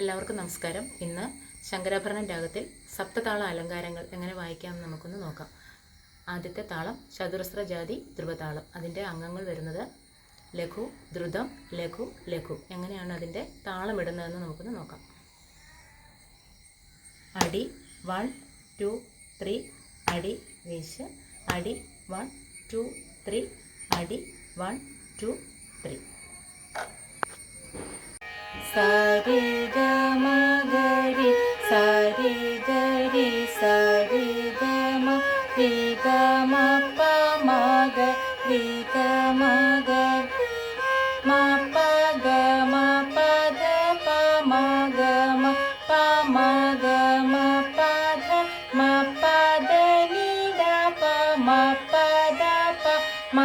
എല്ലാവർക്കും നമസ്കാരം. ഇന്ന് ശങ്കരാഭരണം രാഗത്തിൽ സപ്തതാള അലങ്കാരങ്ങൾ എങ്ങനെ വായിക്കാമെന്ന് നമുക്കൊന്ന് നോക്കാം. ആദ്യത്തെ താളം ചതുരസ്ര ജാതി ധ്രുവതാളം. അതിന്റെ അംഗങ്ങൾ വരുന്നത് ലഘു ദ്രുതം ലഘു ലഘു. എങ്ങനെയാണ് അതിന്റെ താളം ഇടുന്നതെന്ന് നമുക്കൊന്ന് നോക്കാം. അടി വൺ ടു ത്രീ അടി വീശ്. അടി വൺ ടു ത്രീ അടി വൺ ടു ത്രീ. സരി ഗമ ഗരി സരി ഗരി സരി ഗമ രി ഗമ പ മ ഗ രി ഗമ ഗ മ പ ഗ മ പ ധ പ മ ഗ മ പ മ ഗ മ പ ധ മ പ ധ നി ധ പ മ പ ധ പ മ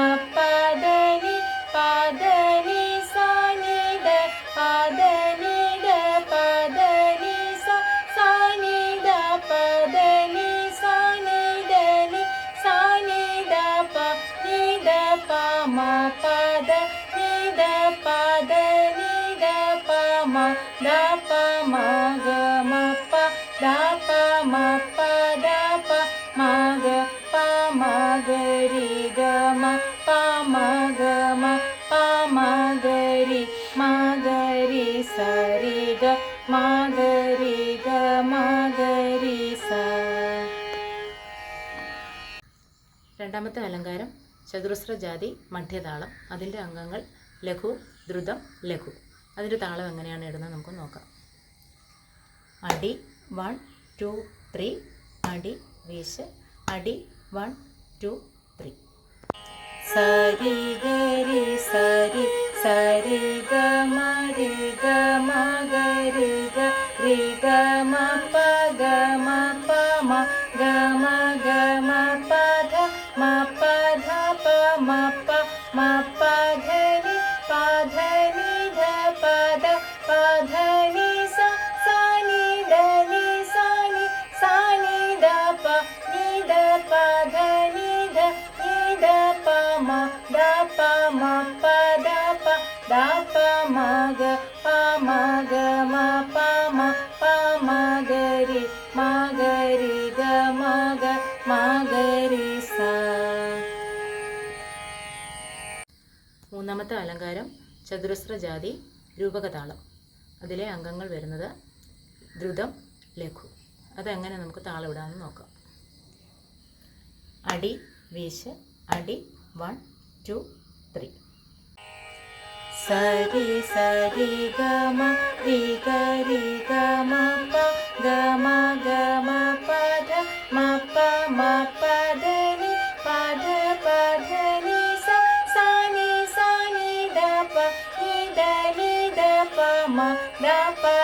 രണ്ടാമത്തെ അലങ്കാരം ചതുരസ്ര ജാതി മധ്യതാളം അതിന്റെ അംഗങ്ങൾ ലഘു ദ്രുതം ലഘു. അതിന്റെ താളം എങ്ങനെയാണ് ഇടുന്നത് നമുക്ക് നോക്കാം. അടി വൺ ടു ത്രീ. അടി വീശ്. അടി വൺ ടു ത്രീ. സരി ഗരി സരി. സരി ഗ മരി ഗ മ ഗ രി ഗ മ പ ഗ മ പ മ ഗ മ ഗ മ പ ധ മ പ ധ പ മ പ മ പ മൂന്നാമത്തെ അലങ്കാരം ചതുരസ്ര ജാതി രൂപകതാളം. അതിലെ അംഗങ്ങൾ വരുന്നത് ദ്രുതം ലഘു. അതെങ്ങനെ നമുക്ക് താളം ഇടാമെന്ന് നോക്കാം. അടി വീശ് അടി വൺ ടു ത്രീ. സരി സരി ഗമ രി ഗരി ഗമ പ ഗമ ഗമ പദ മ പ മ പദ നി പദ പദ നി സ സ നി സ നി ധ പ നി ധ നി ധ പ മ ധ പ